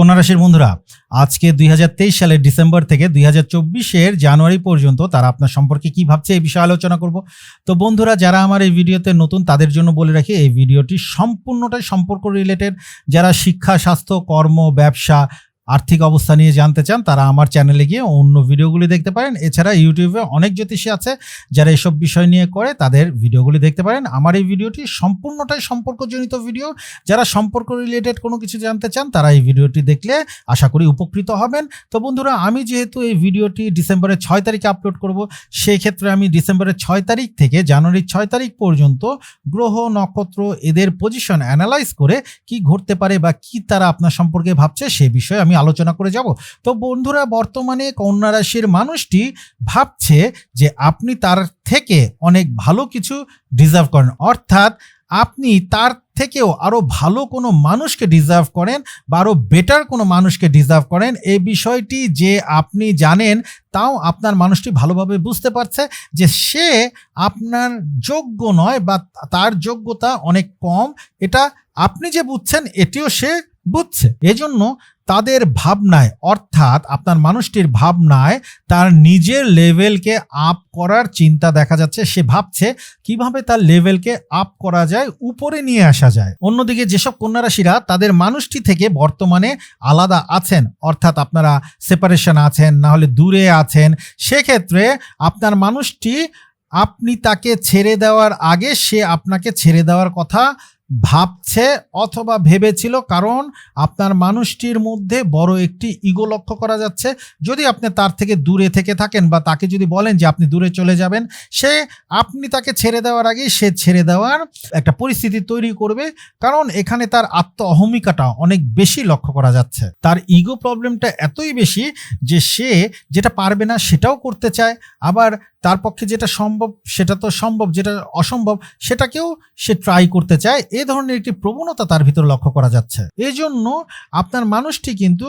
কন্যা রাশির বন্ধুরা, আজকে দুই হাজার তেইশ সালের ডিসেম্বর থেকে দুই হাজার জানুয়ারি পর্যন্ত তারা আপনার সম্পর্কে কি ভাবছে এই বিষয়ে আলোচনা করব। তো বন্ধুরা, যারা আমার এই ভিডিওতে নতুন তাদের জন্য বলে রাখি, এই ভিডিওটি সম্পূর্ণটাই সম্পর্ক রিলেটেড যারা শিক্ষা, স্বাস্থ্য, কর্ম, ব্যবসা আর্থিক অবস্থা নিয়ে জানতে চান, তারা আমার চ্যানেলে গিয়ে অন্য ভিডিওগুলি দেখতে পারেন। এছাড়া ইউটিউবে অনেক জ্যোতিষী আছে, যারা এসব বিষয় নিয়ে করে তাদের ভিডিওগুলি দেখতে পারেন। আমার এই ভিডিওটি সম্পূর্ণটাই সম্পর্কজনিত ভিডিও যারা সম্পর্ক রিলেটেড কোনো কিছু জানতে চান, তারা এই ভিডিওটি দেখলে আশা করি উপকৃত হবেন। তো বন্ধুরা, আমি যেহেতু এই ভিডিওটি ডিসেম্বরের ছয় তারিখে আপলোড করব, সেই ক্ষেত্রে আমি ডিসেম্বরের ছয় তারিখ থেকে জানুয়ারির ছয় তারিখ পর্যন্ত গ্রহ, নক্ষত্র, এদের পজিশন অ্যানালাইজ করে কি ঘটতে পারে বা কি তারা আপনার সম্পর্কে ভাবছে, সে বিষয়ে আমি আলোচনা করে যাব। তো বন্ধুরা, বর্তমানে কন্যা রাশির মানুষটি ভাবছে যে আপনি তার থেকে অনেক ভালো কিছু ডিজার্ভ করেন। অর্থাৎ আপনি তার থেকেও আরও ভালো কোনো মানুষকে ডিজার্ভ করেন বা আরও বেটার কোনো মানুষকে ডিজার্ভ করেন। এই বিষয়টি যে আপনি জানেন, তাও আপনার মানুষটি ভালোভাবে বুঝতে পারছে যে সে আপনার যোগ্য নয় বা তার যোগ্যতা অনেক কম। এটা আপনি যে বুঝছেন, এটিও সে বুঝছে। এজন্য তাদের ভাবনায়, অর্থাৎ আপনার মানুষটির ভাবনায় তার নিজের লেভেলকে আপ করার চিন্তা দেখা যাচ্ছে। সে ভাবছে কীভাবে তার লেভেলকে আপ করা যায়, উপরে নিয়ে আসা যায়। অন্যদিকে যেসব কন্যা রাশিরা তাদের মানুষটি থেকে বর্তমানে আলাদা আছেন, অর্থাৎ আপনারা সেপারেশন আছেন, না হলে দূরে আছেন, সেক্ষেত্রে আপনার মানুষটি আপনি তাকে ছেড়ে দেওয়ার আগে সে আপনাকে ছেড়ে দেওয়ার কথা ভাবছে অথবা ভেবেছিল, কারণ আপনার মানুষটির মধ্যে বড় একটি ইগো লক্ষ্য করা যাচ্ছে। যদি আপনি তার থেকে দূরে থেকে থাকেন বা তাকে যদি বলেন যে আপনি দূরে চলে যাবেন, সে, আপনি তাকে ছেড়ে দেওয়ার আগে সে ছেড়ে দেওয়ার একটা পরিস্থিতি তৈরি করবে। কারণ এখানে তার আত্ম অহমিকাটা অনেক বেশি লক্ষ্য করা যাচ্ছে। তার ইগো প্রবলেমটা এতই বেশি যে সে যেটা পারবে না সেটাও করতে চায়। আবার তার পক্ষে যেটা সম্ভব, সেটা তো সম্ভব, যেটা অসম্ভব, সেটাকেও সে ট্রাই করতে চায়। এ ধরনের একটি প্রবণতা তার ভিতরে লক্ষ্য করা যাচ্ছে। এই জন্য আপনার মানুষটি কিন্তু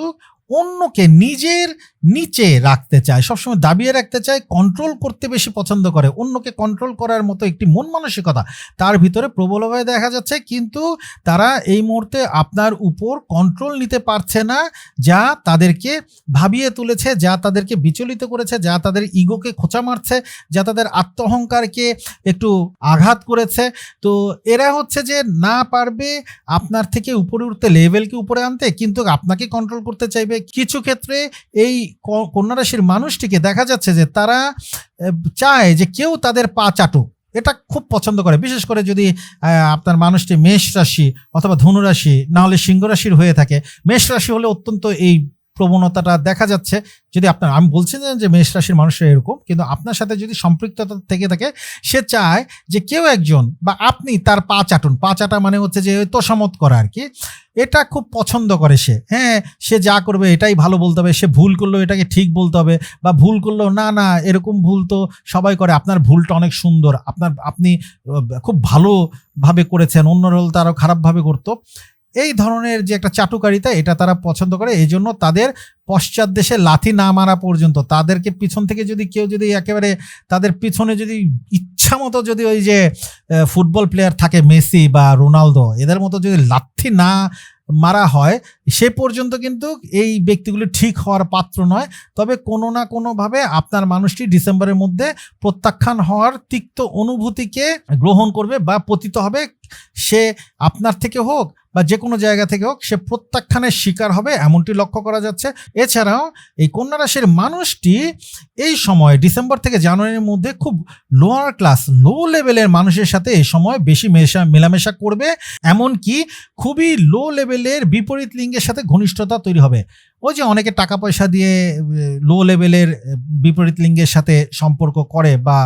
অন্যকে নিজের নিচে রাখতে চায়, সবসময় দাবিয়ে রাখতে চায় কন্ট্রোল করতে বেশি পছন্দ করে। অন্যকে কন্ট্রোল করার মতো একটি মন মানসিকতা তার ভিতরে প্রবলভাবে দেখা যাচ্ছে, কিন্তু তারা এই মুহূর্তে আপনার উপর কন্ট্রোল নিতে পারছে না, যা তাদেরকে ভাবিয়ে তুলেছে, যা তাদেরকে বিচলিত করেছে, যা তাদের ইগোকে খোঁচা মারছে, যা তাদের আত্ম অহংকারকে একটু আঘাত করেছে। তো এরা হচ্ছে যে না পারবে আপনার থেকে উপরে উঠতে লেভেলকে উপরে আনতে, কিন্তু আপনাকে কন্ট্রোল করতে চাইবে কিছু ক্ষেত্রে এই কন্যা রাশির মানুষটিকে দেখা যাচ্ছে যে তারা চায় যে কেউ তাদের পা চাটুক। এটা খুব পছন্দ করে। বিশেষ করে যদি আপনার মানুষটি মেষ রাশি অথবা ধনুরাশি, নাহলে সিংহ রাশির হয়ে থাকে। মেষ রাশি হলে অত্যন্ত এই প্রবণতাটা দেখা যাচ্ছে। যদি আপনার, আমি বলছি না যে মেষ রাশির মানুষরা এরকম, কিন্তু আপনার সাথে যদি সম্পৃক্ততা থেকে থাকে, সে চায় যে কেউ একজন বা আপনি তার পা চাটুন। পা চাটা মানে হচ্ছে যে তোষামত করা আর কি। এটা খুব পছন্দ করে সে। হ্যাঁ সে যা করবে এটাই ভালো বলতে হবে, সে ভুল করলেও এটাকে ঠিক বলতে হবে বা ভুল করলেও না না, এরকম ভুল তো সবাই করে। আপনার ভুলটা অনেক সুন্দর। আপনার, আপনি খুব ভালোভাবে করেছেন, অন্যরা হলে তারও খারাপভাবে করতো। এই ধরনের যে একটা চাটুকারিতা, এটা তারা পছন্দ করে। এই জন্য তাদের পশ্চাৎ দেশে লাথি না মারা পর্যন্ত, তাদেরকে পিছন থেকে যদি কেউ যদি একেবারে তাদের পিছনে যদি ইচ্ছা মতো যদি ওই যে ফুটবল প্লেয়ার থাকে মেসি বা রোনালদো, এদের মতো যদি লাথি না মারা হয়, সে পর্যন্ত কিন্তু এই ব্যক্তিগুলি ঠিক হওয়ার পাত্র নয়। তবে কোনো না কোনোভাবে আপনার মানুষটি ডিসেম্বরের মধ্যে প্রত্যাখ্যান হওয়ার তিক্ত অনুভূতিকে গ্রহণ করবে বা পতিত হবে। সে আপনার থেকে হোক বা যে কোনো জায়গা থেকে হোক, সে প্রত্যাখ্যানের শিকার হবে, এমনটি লক্ষ্য করা যাচ্ছে। এছাড়াও, এই কন্যা রাশির মানুষটি এই সময় ডিসেম্বর থেকে জানুয়ারির মধ্যে খুব লোয়ার ক্লাস লো লেভেলের মানুষের সাথে এই সময় বেশি মেশা, মেলামেশা করবে। এমনকি খুবই লো লেভেলের বিপরীত লিঙ্গের সাথে ঘনিষ্ঠতা তৈরি হবে। ওই যে অনেকে টাকা পয়সা দিয়ে লো লেভেলের বিপরীত লিঙ্গের সাথে সম্পর্ক করে বা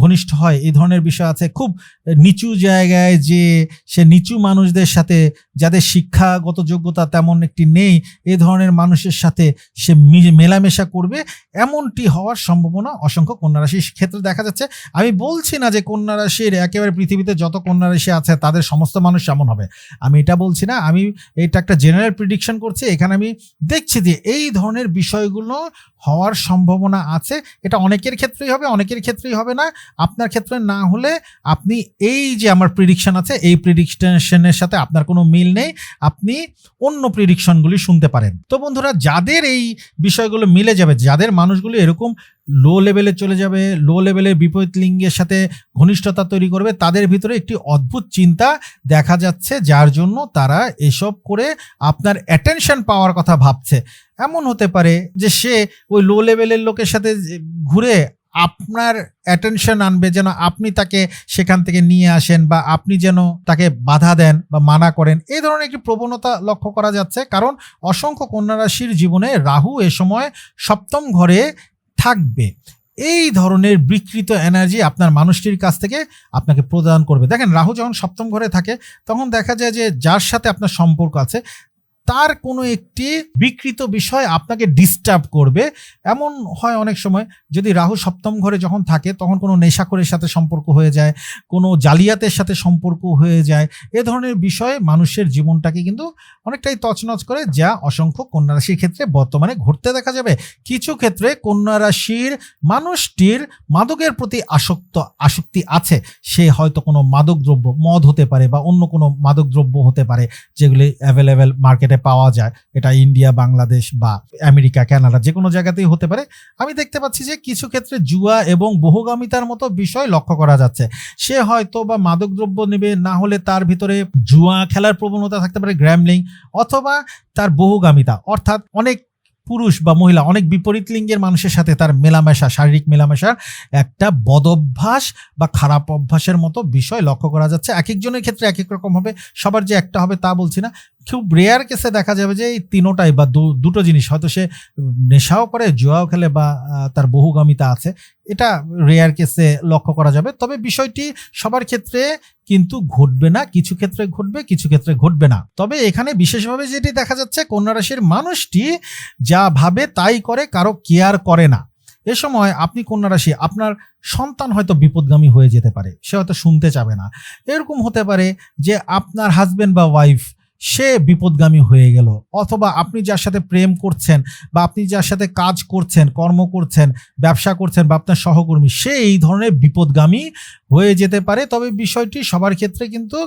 ঘনিষ্ঠ হয়, এই ধরনের বিষয় আছে। খুব নিচু জায়গায় যে সে নিচু মানুষদের সাথে, যাদের শিক্ষাগত যোগ্যতা তেমন একটি নেই, এ ধরনের মানুষের সাথে সে মেলামেশা করবে, এমনটি হওয়ার সম্ভাবনা অসংখ্য কন্যা রাশির ক্ষেত্রে দেখা যাচ্ছে। আমি বলছি না যে কন্যা রাশির একেবারে পৃথিবীতে যত কন্যা রাশি আছে, তাদের সমস্ত মানুষ এমন হবে। আমি এটা বলছি না, আমি এটা একটা জেনারেল প্রিডিকশন করছি, এখানে আমি দেখছি বলছি যে এই ধরনের বিষয়গুলো হওয়ার সম্ভাবনা আছে। এটা অনেকের ক্ষেত্রেই হবে, অনেকের ক্ষেত্রেই হবে না। আপনার ক্ষেত্রে না হলে আপনি এই যে আমার প্রিডিকশন আছে, এই প্রিডিকশনের সাথে আপনার কোনো মিল নেই। আপনি অন্য প্রিডিকশনগুলি শুনতে পারেন। তো বন্ধুরা, যাদের এই বিষয়গুলো মিলে যাবে, যাদের মানুষগুলি এরকম লো লেভেলে চলে যাবে লো লেভেলের বিপরীত লিঙ্গের সাথে ঘনিষ্ঠতা তৈরি করবে, তাদের ভিতরে একটি অদ্ভুত চিন্তা দেখা যাচ্ছে, যার জন্য তারা এসব করে আপনার অ্যাটেনশন পাওয়ার কথা ভাবছে। এমন হতে পারে যে সে ওই লো লেভেলের লোকের সাথে ঘুরে আপনার অ্যাটেনশন আনবে, যেন আপনি তাকে সেখান থেকে নিয়ে আসেন বা আপনি যেন তাকে বাধা দেন বা মানা করেন। এই ধরনের একটি প্রবণতা লক্ষ্য করা যাচ্ছে, কারণ অসংখ্য কন্যা রাশির জীবনে রাহু এ সময় সপ্তম ঘরে থাকবে। এই ধরনের বিকৃত এনার্জি আপনার মানুষটির কাছ থেকে আপনাকে প্রদান করবে। দেখেন রাহু যখন সপ্তম ঘরে থাকে, তখন দেখা যায় যে যার সাথে আপনার সম্পর্ক আছে তার কোনো একটি বিকৃত বিষয় আপনাকে ডিস্টার্ব করবে। এমন হয় অনেক সময়, যদি রাহু সপ্তম ঘরে যখন থাকে, তখন কোনো নেশাখোরের সাথে সম্পর্ক হয়ে যায়, কোনো জালিয়াতের সাথে সম্পর্ক হয়ে যায়। এ ধরনের বিষয় মানুষের জীবনটাকে কিন্তু অনেকটাই তছনছ করে, যা অসংখ্য কন্যারাশির ক্ষেত্রে বর্তমানে ঘটতে দেখা যাবে। কিছু ক্ষেত্রে কন্যারাশির মানুষটির মাদকের প্রতি আসক্ত, আসক্তি আছে। সে হয়তো কোনো মাদক দ্রব্য মদ হতে পারে বা অন্য কোনো মাদক দ্রব্য হতে পারে, যেগুলি অ্যাভেলেবেল মার্কেটে পাওয়া যায়। এটা ইন্ডিয়া, বাংলাদেশ বা আমেরিকা, কানাডা যে কোনো জায়গাতেই হতে পারে। আমি দেখতে পাচ্ছি যে কিছু ক্ষেত্রে জুয়া এবং বহুগামিতার মতো বিষয় লক্ষ্য করা যাচ্ছে। সে হয়তো বা মাদকদ্রব্য নেবে, না হলে তার ভিতরে জুয়া খেলার প্রবণতা থাকতে পারে গ্র্যামলিং অথবা তার বহুগামিতা। অর্থাৎ অনেক পুরুষ বা মহিলা, অনেক বিপরীত লিঙ্গের মানুষের সাথে তার মেলামেশা, শারীরিক মেলামেশার একটা বদভ্যাস বা খারাপ অভ্যাসের মতো বিষয় লক্ষ্য করা যাচ্ছে। এক একজনের ক্ষেত্রে এক এক রকম হবে, সবার যে একটা হবে তা বলছি না। খুব রেয়ার কেসে দেখা যাবে যে এই তিনোটাই বা দুটো জিনিস। হয়তো সে নেশাও করে, জুয়াও খেলে বা তার বহুগামিতা আছে। এটা রেয়ার কেসে লক্ষ্য করা যাবে। তবে বিষয়টি সবার ক্ষেত্রে কিন্তু ঘটবে না। কিছু ক্ষেত্রে ঘটবে, কিছু ক্ষেত্রে ঘটবে না। তবে এখানে বিশেষভাবে যেটি দেখা যাচ্ছে, কন্যা রাশির মানুষটি যা ভাবে তাই করে, কারও কেয়ার করে না। এ সময় আপনি কন্যা রাশি, আপনার সন্তান হয়তো বিপদগামী হয়ে যেতে পারে। সে হয়তো শুনতে চাবে না। এরকম হতে পারে যে আপনার হাজবেন্ড বা ওয়াইফ সে বিপদগামী হয়ে গেল। অথবা আপনি যার সাথে প্রেম করছেন বা আপনি যার সাথে কাজ করছেন, কর্ম করছেন, ব্যবসা করছেন বা আপনার সহকর্মী, সে এই ধরনের বিপদগামী হয়ে যেতে পারে, তবে বিষয়টি সবার ক্ষেত্রে কিন্তু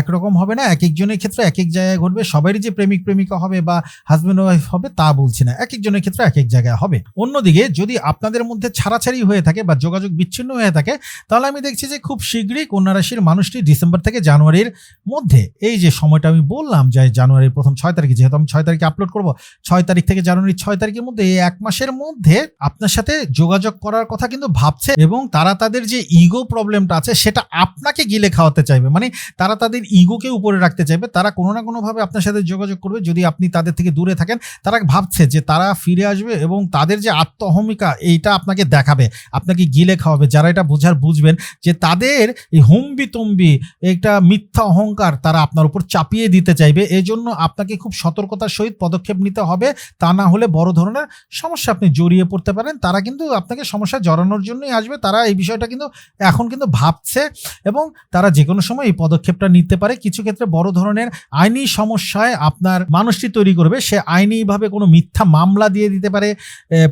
একরকম হবে না। এক একজনের ক্ষেত্রে এক এক জায়গায় ঘটবে, সবারই যে প্রেমিক প্রেমিকা হবে বা হাজব্যান্ড ওয়াইফ হবে তা বলছি না। এক একজনের ক্ষেত্রে এক এক জায়গায় হবে। অন্যদিকে যদি আপনাদের মধ্যে ছাড়াছাড়ি হয়ে থাকে বা যোগাযোগ বিচ্ছিন্ন হয়ে থাকে, তাহলে আমি দেখছি যে খুব শীঘ্রই কন্যা রাশির মানুষটি ডিসেম্বর থেকে জানুয়ারির মধ্যে, এই যে সময়টা আমি বললাম যে জানুয়ারির প্রথম ছয় তারিখে, যেহেতু আমি ছয় তারিখে আপলোড করব, ছয় তারিখ থেকে জানুয়ারির ছয় তারিখের মধ্যে এই এক মাসের মধ্যে আপনার সাথে যোগাযোগ করার কথা কিন্তু ভাবছে এবং তারা তাদের যে ইগো প্রবলেমটা আছে, সেটা আপনাকে গিলে খাওয়াতে চাইবে। মানে তারা তাদের ইগোকে উপরে রাখতে চাইবে, তারা কোনো না কোনোভাবে আপনার সাথে যোগাযোগ করবে। যদি আপনি তাদের থেকে দূরে থাকেন, তারা ভাবছে যে তারা ফিরে আসবে এবং তাদের যে আত্মহমিকা, এইটা আপনাকে দেখাবে, আপনাকে গিলে খাওয়াবে। যারা এটা বোঝার বুঝবেন যে তাদের এই হুম্বি তম্বি একটা মিথ্যা অহংকার তারা আপনার উপর চাপিয়ে দিতে চাইবে। এই জন্য আপনাকে খুব সতর্কতার সহিত পদক্ষেপ নিতে হবে। তা না হলে বড় ধরনের সমস্যা আপনি জড়িয়ে পড়তে পারেন। তারা কিন্তু আপনাকে সমস্যা জড়ানোর জন্যই আসবে। তারা এই বিষয়টা কিন্তু এখন কিন্তু ভাবছে এবং তারা যে কোনো সময় এই পদক্ষেপটা নিতে পারে। কিছু ক্ষেত্রে বড় ধরনের আইনি সমস্যায় আপনার মানুষটি তৈরি করবে। সে আইনিভাবে কোনো মিথ্যা মামলা দিয়ে দিতে পারে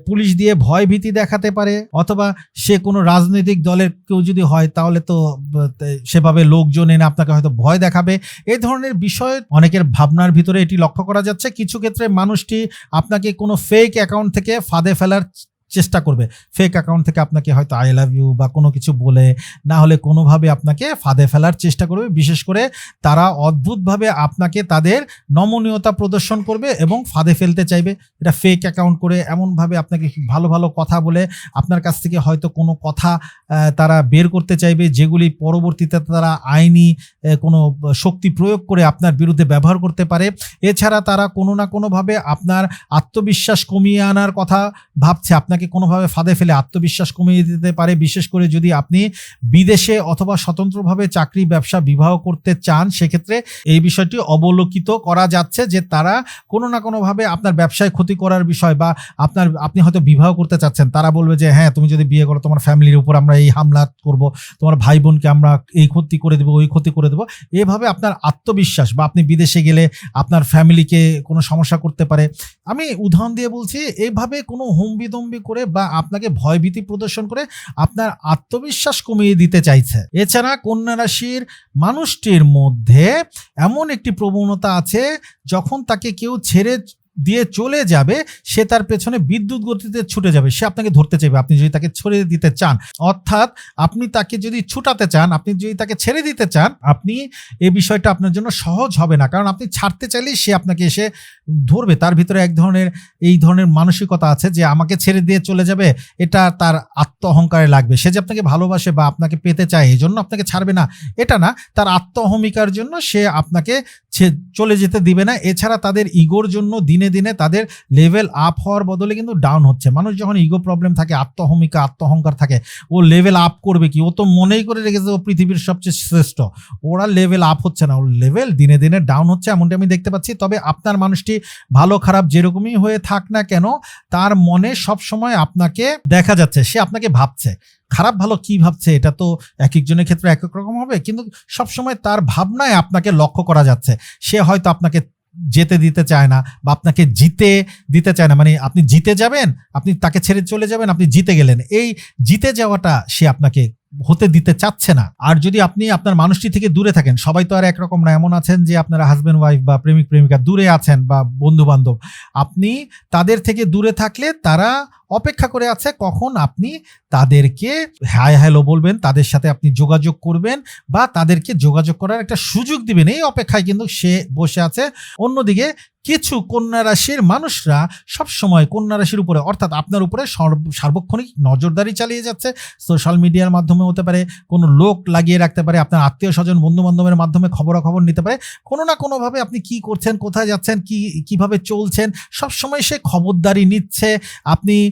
পুলিশ দিয়ে ভয় ভীতি দেখাতে পারে, অথবা সে কোনো রাজনৈতিক দলের কেউ যদি হয় তাহলে তো সেভাবে লোকজন এনে আপনাকে হয়তো ভয় দেখাবে। এই ধরনের বিষয় অনেকের ভাবনার ভিতরে এটি লক্ষ্য করা যাচ্ছে। কিছু ক্ষেত্রে মানুষটি আপনাকে কোনো ফেক অ্যাকাউন্ট থেকে ফাঁদে ফেলার চেষ্টা করবে। ফেক অ্যাকাউন্ট থেকে আপনাকে হয়তো আই লাভ ইউ বা কোনো কিছু বলে, না হলে কোনোভাবে আপনাকে ফাঁদে ফেলার চেষ্টা করবে। বিশেষ করে তারা অদ্ভুতভাবে আপনাকে তাদের নমনীয়তা প্রদর্শন করবে এবং ফাঁদে ফেলতে চাইবে। এটা ফেক অ্যাকাউন্ট করে এমনভাবে আপনাকে ভালো ভালো কথা বলে আপনার কাছ থেকে হয়তো কোনো কথা তারা বের করতে চাইবে যেগুলি পরবর্তীতে তারা আইনি কোনো শক্তি প্রয়োগ করে আপনার বিরুদ্ধে ব্যবহার করতে পারে। এছাড়া তারা কোনো না কোনোভাবে আপনার আত্মবিশ্বাস কমিয়ে আনার কথা ভাবছে। আপনাকে আপনাকে কোনোভাবে ফাঁদে ফেলে আত্মবিশ্বাস কমিয়ে দিতে পারে, বিশেষ করে যদি আপনি বিদেশে অথবা স্বতন্ত্রভাবে চাকরি, ব্যবসা, বিবাহ করতে চান, সেক্ষেত্রে এই বিষয়টি অবলোকিত করা যাচ্ছে যে তারা কোনো না কোনোভাবে আপনার ব্যবসায় ক্ষতি করার বিষয় বা আপনার, আপনি হয়তো বিবাহ করতে চাচ্ছেন, তারা বলবে যে হ্যাঁ তুমি যদি বিয়ে করো, তোমার ফ্যামিলির উপর আমরা এই হামলা করব, তোমার ভাই বোনকে আমরা এই ক্ষতি করে দেবো, ওই ক্ষতি করে দেবো। এভাবে আপনার আত্মবিশ্বাস বা আপনি বিদেশে গেলে আপনার ফ্যামিলিকে কোনো সমস্যা করতে পারে। আমি উদাহরণ দিয়ে বলছি এইভাবে কোনো হুম্বিদম্বি করে বা আপনাকে ভয়ভীতি প্রদর্শন করে আপনার আত্মবিশ্বাস কমিয়ে দিতে চাইছে। এছাড়া কন্যা রাশির মানুষটির মধ্যে এমন একটি প্রবণতা আছে, যখন তাকে কেউ ছেড়ে দিয়ে চলে যাবে, সে তার পেছনে বিদ্যুৎ গতিতে ছুটে যাবে। সে আপনাকে ধরতে চাইবে, আপনি যদি তাকে ছেড়ে দিতে চান। অর্থাৎ আপনি তাকে যদি ছুটাতে চান, আপনি যদি তাকে ছেড়ে দিতে চান, আপনি এ বিষয়টা আপনার জন্য সহজ হবে না। কারণ আপনি ছাড়তে চাইলেই সে আপনাকে এসে ধরবে। তার ভিতরে এক ধরনের, এই ধরনের মানসিকতা আছে যে আমাকে ছেড়ে দিয়ে চলে যাবে, এটা তার আত্ম অহংকারে লাগবে। সে যে আপনাকে ভালোবাসে বা আপনাকে পেতে চায় এই জন্য আপনাকে ছাড়বে না, এটা না। তার আত্ম অহমিকার জন্য সে আপনাকে চলে যেতে দিবে না। এছাড়া তাদের ইগোর জন্য দিনে দিনে দিনে তাদের লেভেল আপ হওয়ার বদলে কিন্তু ডাউন হচ্ছে। মানুষ যখন ইগো প্রবলেম থাকে আত্ম আত্মহংকার থাকে, ও লেভেল আপ করবে কি? ও তো মনেই করে রেখেছে ও পৃথিবীর সবচেয়ে শ্রেষ্ঠ। ওরা লেভেল আপ হচ্ছে না। ওর লেভেল দিনে দিনে ডাউন হচ্ছে, এমনটি আমি দেখতে পাচ্ছি। তবে আপনার মানুষটি ভালো, খারাপ যেরকমই হয়ে থাক না কেন, তার মনে সব সময় আপনাকে দেখা যাচ্ছে, সে আপনাকে ভাবছে। খারাপ ভালো কি ভাবছে, এটা তো এক একজনের ক্ষেত্রে এক এক রকম হবে। কিন্তু সবসময় তার ভাবনায় আপনাকে লক্ষ্য করা যাচ্ছে। সে হয়তো আপনাকে যেতে দিতে চায় না বা আপনাকে জিতে দিতে চায় না মানে আপনি জিতে যাবেন, আপনি তাকে ছেড়ে চলে যাবেন, আপনি জিতে গেলেন। এই জিতে যাওয়াটা সে আপনাকে হতে দিতে চাচ্ছে না। আর যদি আপনি আপনার মানুষটি থেকে দূরে থাকেন, সবাই তো আর একরকম না, এমন আছেন যে আপনারা হাজব্যান্ড ওয়াইফ বা প্রেমিক, প্রেমিকা দূরে আছেন বা বন্ধু বান্ধব আপনি তাদের থেকে দূরে থাকলে তারা অপেক্ষা করে আছে কখন আপনি তাদেরকে হাই হ্যালো বলবেন, তাদের সাথে আপনি যোগাযোগ করবেন বা তাদেরকে যোগাযোগ করার একটা সুযোগ দিবেন। এই অপেক্ষায় কিন্তু সে বসে আছে। অন্যদিকে কিছু কন্যা রাশির মানুষরা সব সময় কন্যা রাশির উপরে, অর্থাৎ আপনার উপরে সর্ব- সার্বক্ষণিক নজরদারি চালিয়ে যাচ্ছে। সোশ্যাল মিডিয়ার মাধ্যমে হতে পারে, কোনো লোক লাগিয়ে রাখতে পারে, আপনার আত্মীয় স্বজন বন্ধু বান্ধবের মাধ্যমে খবরাখবর নিতে পারে। কোনো না কোনোভাবে আপনি কি করছেন, কোথায় যাচ্ছেন, কি, কীভাবে চলছেন সব সময় সে খবরদারি নিচ্ছে। আপনি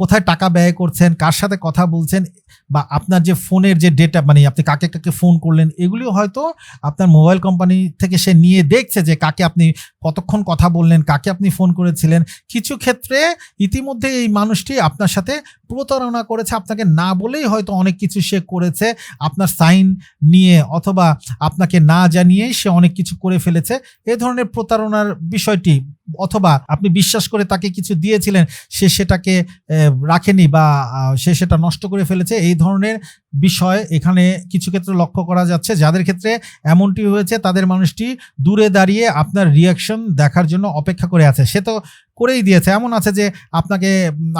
কোথায় টাকা ব্যয় করছেন, কার সাথে কথা বলছেন বা আপনার যে ফোনের যে ডেটা মানে আপনি কাকে কাকে ফোন করলেন, এগুলিও হয়তো আপনার মোবাইল কোম্পানি থেকে সে নিয়ে দেখছে যে কাকে আপনি কতক্ষণ কথা বললেন, কাকে আপনি ফোন করেছিলেন। কিছু ক্ষেত্রে ইতিমধ্যে এই মানুষটি আপনার সাথে প্রতারণা করেছে, আপনাকে না বলেই হয়তো অনেক কিছু সে করেছে, আপনার সাইন নিয়ে অথবা আপনাকে না জানিয়েই সে অনেক কিছু করে ফেলেছে। এ ধরনের প্রতারণার বিষয়টি অথবা আপনি বিশ্বাস করে তাকে কিছু দিয়েছিলেন, সে সেটাকে রাখেনি বা সে সেটা নষ্ট করে ফেলেছে, এই ধরনের বিষয় এখানে কিছু ক্ষেত্রে লক্ষ্য করা যাচ্ছে। যাদের ক্ষেত্রে এমনটি হয়েছে, তাদের মানুষটি দূরে দাঁড়িয়ে আপনার রিয়াকশন দেখার জন্য অপেক্ষা করে আছে। সে তো করেই দিয়েছে। এমন আছে যে আপনাকে,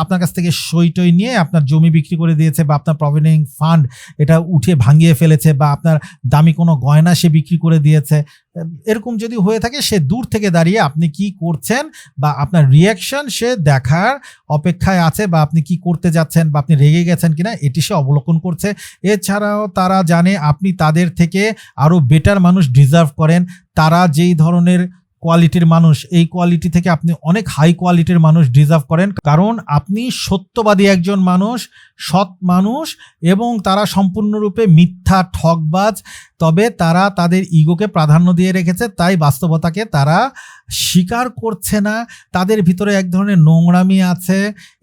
আপনার কাছ থেকে সই টই নিয়ে আপনার জমি বিক্রি করে দিয়েছে বা আপনার প্রভিডেন্ট ফান্ড এটা উঠে ভাঙিয়ে ফেলেছে বা আপনার দামি কোনো গয়না সে বিক্রি করে দিয়েছে। এরকম যদি হয়ে থাকে, সে দূর থেকে দাঁড়িয়ে আপনি কি করছেন বা আপনার রিয়াকশন সে দেখার অপেক্ষায় আছে বা আপনি কি করতে যাচ্ছেন বা আপনি রেগে গেছেন কিনা, এটি সে অবলোকন করছে। এছাড়াও তারা জানে আপনি তাদের থেকে আরও বেটার মানুষ ডিজার্ভ করেন। তারা যেই ধরনের কোয়ালিটির মানুষ, এই কোয়ালিটি থেকে আপনি অনেক হাই কোয়ালিটির মানুষ ডিজার্ভ করেন। কারণ আপনি সত্যবাদী একজন মানুষ সৎ মানুষ এবং তারা সম্পূর্ণরূপে মিথ্যা ঠকবাজ তবে তারা তাদের ইগোকে প্রাধান্য দিয়ে রেখেছে, তাই বাস্তবতাকে তারা স্বীকার করছে না। তাদের ভিতরে এক ধরনের নোংরামি আছে,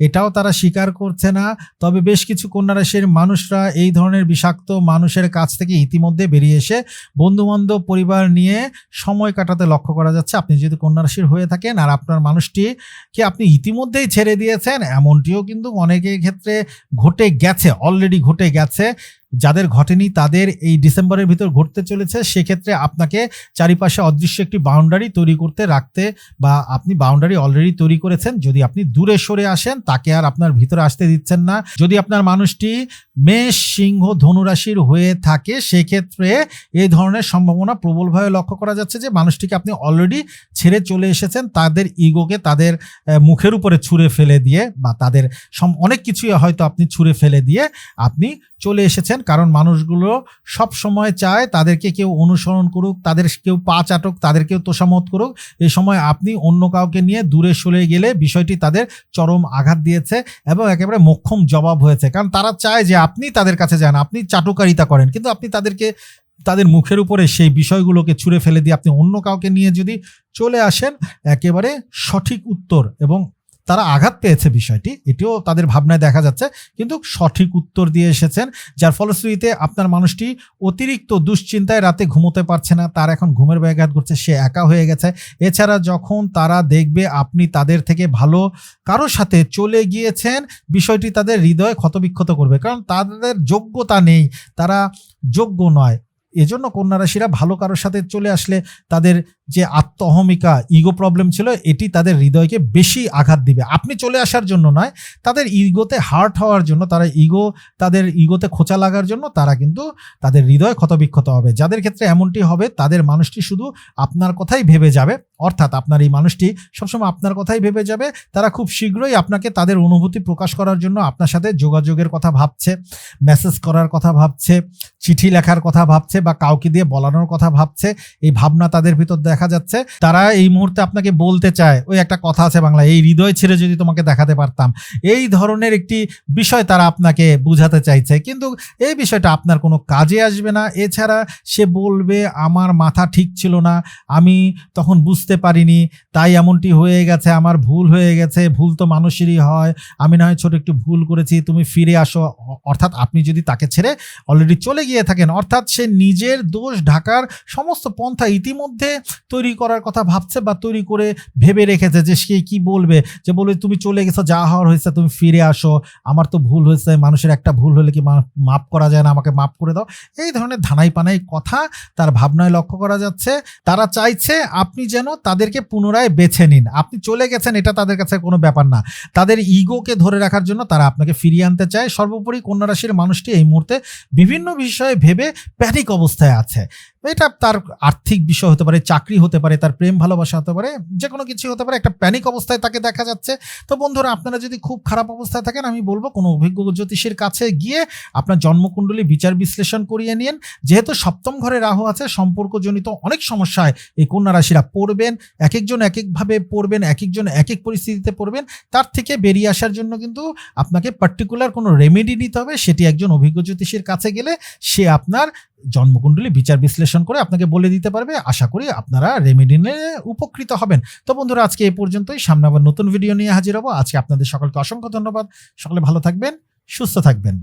এটাও তারা স্বীকার করছে না। তবে বেশ কিছু কন্যা রাশির মানুষরা এই ধরনের বিষাক্ত মানুষের কাছ থেকে ইতিমধ্যে বেরিয়ে এসে বন্ধুবান্ধব, পরিবার নিয়ে সময় কাটাতে লক্ষ্য করা যাচ্ছে। আপনি যদি কন্যা রাশির হয়ে থাকেন আর আপনার মানুষটি কি আপনি ইতিমধ্যেই ছেড়ে দিয়েছেন, এমনটিও কিন্তু অনেকের ক্ষেত্রে ঘটে গেছে অলরেডি ঘটে গেছে। যাদের ঘটেনি তাদের এই ডিসেম্বরের ভিতর ঘটতে চলেছে, সেক্ষেত্রে আপনাকে চারিপাশে অদৃশ্য একটি বাউন্ডারি তৈরি করতে, রাখতে বা আপনি বাউন্ডারি অলরেডি তৈরি করেছেন। যদি আপনি দূরে সরে আসেন, তাকে আর আপনার ভিতরে আসতে দিচ্ছেন না। যদি আপনার মানুষটি মেষ, সিংহ, ধনুরাশির হয়ে থাকে, সেক্ষেত্রে এই ধরনের সম্ভাবনা প্রবলভাবে লক্ষ্য করা যাচ্ছে যে, মানুষটিকে আপনি অলরেডি ছেড়ে চলে এসেছেন। তাদের ইগোকে তাদের মুখের উপরে ছুঁড়ে ফেলে দিয়ে বা তাদের অনেক কিছুই হয়তো আপনি ছুঁড়ে ফেলে দিয়ে আপনি চলে এসেছেন। কারণ মানুষগুলো সব সময় চায় তাদেরকে কেউ অনুসরণ করুক, তাদের কেউ পা চাটুক, তাদের কেউ তোষামত করুক। এই সময় আপনি অন্য কাউকে নিয়ে দূরে সরে গেলে বিষয়টি তাদের চরম আঘাত দিয়েছে এবং একেবারে মোক্ষম জবাব হয়েছে। কারণ তারা চায় যে আপনি তাদের কাছে যান, আপনি চাটুকারিতা করেন, কিন্তু আপনি তাদেরকে, তাদের মুখের উপরে সেই বিষয়গুলোকে ছুঁড়ে ফেলে দিয়ে আপনি অন্য কাউকে নিয়ে যদি চলে আসেন, একেবারে সঠিক উত্তর এবং তারা আঘাত পেয়েছে বিষয়টি, এটিও তাদের ভাবনায় দেখা যাচ্ছে, কিন্তু সঠিক উত্তর দিয়ে এসেছেন, যার ফলশ্রুতিতে আপনার মানুষটি অতিরিক্ত দুশ্চিন্তায় রাতে ঘুমোতে পারছে না, তার এখন ঘুমের ব্যাঘাত করছে সে একা হয়ে গেছে। এছাড়া যখন তারা দেখবে আপনি তাদের থেকে ভালো কারোর সাথে চলে গিয়েছেন, বিষয়টি তাদের হৃদয়ে ক্ষতবিক্ষত করবে, কারণ তাদের যোগ্যতা নেই, তারা যোগ্য নয়। এজন্য কন্যা রাশিরা ভালো কারোর সাথে চলে আসলে তাদের যে আত্মহমিকা ইগো প্রবলেম ছিল, এটি তাদের হৃদয়কে বেশি আঘাত দিবে। আপনি চলে আসার জন্য নয়, তাদের ইগোতে হার্ট হওয়ার জন্য, তারা ইগো তাদের ইগোতে খোঁচা লাগার জন্য তারা কিন্তু তাদের হৃদয় ক্ষতবিক্ষত হবে। যাদের ক্ষেত্রে এমনটি হবে, তাদের মানুষটি শুধু আপনার কথাই ভেবে যাবে। অর্থাৎ আপনার এই মানুষটি সবসময় আপনার কথাই ভেবে যাবে। তারা খুব শীঘ্রই আপনাকে তাদের অনুভূতি প্রকাশ করার জন্য আপনার সাথে যোগাযোগের কথা ভাবছে মেসেজ করার কথা ভাবছে, চিঠি লেখার কথা ভাবছে বা কাউকে দিয়ে বলানোর কথা ভাবছে। এই ভাবনা তাদের ভিতর দেখা যাচ্ছে, তারা এই মুহূর্তে আপনাকে বলতে চায়, ওই একটা কথা আছে বাংলা এই হৃদয় ছেড়ে যদি তোমাকে দেখাতে পারতাম। এই ধরনের একটি বিষয় তারা আপনাকে বুঝাতে চাইছে। কিন্তু এই বিষয়টা আপনার কোনো কাজে আসবে না। এছাড়া সে বলবে, আমার মাথা ঠিক ছিল না, আমি তখন বুঝতে পারিনি, তাই এমনটি হয়ে গেছে, আমার ভুল হয়ে গেছে, ভুল তো মানুষেরই হয়, আমি না হয় ছোট একটু ভুল করেছি, তুমি ফিরে আসো। অর্থাৎ আপনি যদি তাকে ছেড়ে অলরেডি চলে গিয়ে থাকেন, অর্থাৎ সে নিজের দোষ ঢাকার সমস্ত পন্থা ইতিমধ্যে তৈরি করার কথা ভাবছে বা তৈরি করে ভেবে রেখেছে যে সে কি বলবে? যে বলবে তুমি চলে গেছো, যা হওয়ার হয়েছে, তুমি ফিরে আসো। আমার তো ভুল হয়েছে, মানুষের একটা ভুল হলে কি মা- মাফ করা যায় না? আমাকে মাফ করে দাও। এই ধরনের ধানাই পানাই কথা তার ভাবনায় লক্ষ্য করা যাচ্ছে। তারা চাইছে আপনি যেন তাদেরকে পুনরায় বেছে নিন। আপনি চলে গেছেন, এটা তাদের কাছে কোনো ব্যাপার না। তাদের ইগোকে ধরে রাখার জন্য তারা আপনাকে ফিরিয়ে আনতে চায়। সর্বোপরি কন্যা রাশির মানুষটি এই মুহূর্তে বিভিন্ন বিষয়ে ভেবে প্যানিক অবস্থায় আছে। এটা তার আর্থিক বিষয় হতে পারে, চাকরি হতে পারে, তার প্রেম ভালোবাসা হতে পারে যে কোনো কিছু হতে পারে, একটা প্যানিক অবস্থায় তাকে দেখা যাচ্ছে। তো বন্ধুরা, আপনারা যদি খুব খারাপ অবস্থায় থাকেন, আমি বলব কোনো অভিজ্ঞ জ্যোতিষীর কাছে গিয়ে আপনার জন্মকুণ্ডলী বিচার বিশ্লেষণ করিয়ে নিন। যেহেতু সপ্তম ঘরে রাহু আছে, সম্পর্কজনিত অনেক সমস্যায় এই কন্যা রাশিরা পড়বেন এক একজন এক একভাবে পড়বেন এক একজন এক এক পরিস্থিতিতে পড়বেন, তার থেকে বেরিয়ে আসার জন্য কিন্তু আপনাকে পার্টিকুলার কোনো রেমেডি নিতে হবে। সেটি একজন অভিজ্ঞ জ্যোতিষীর কাছে গেলে সে আপনার জন্মকুণ্ডলী বিচার বিশ্লেষণ করে আপনাকে বলে দিতে পারবে। আশা করি আপনারা রেমেডি নিয়ে উপকৃত হবেন। তো বন্ধুরা, আজকে এই পর্যন্তই। সামনে আবার নতুন ভিডিও নিয়ে হাজির হব। আজকে আপনাদের সকলকে অসংখ্য ধন্যবাদ। সকলে ভালো থাকবেন, সুস্থ থাকবেন।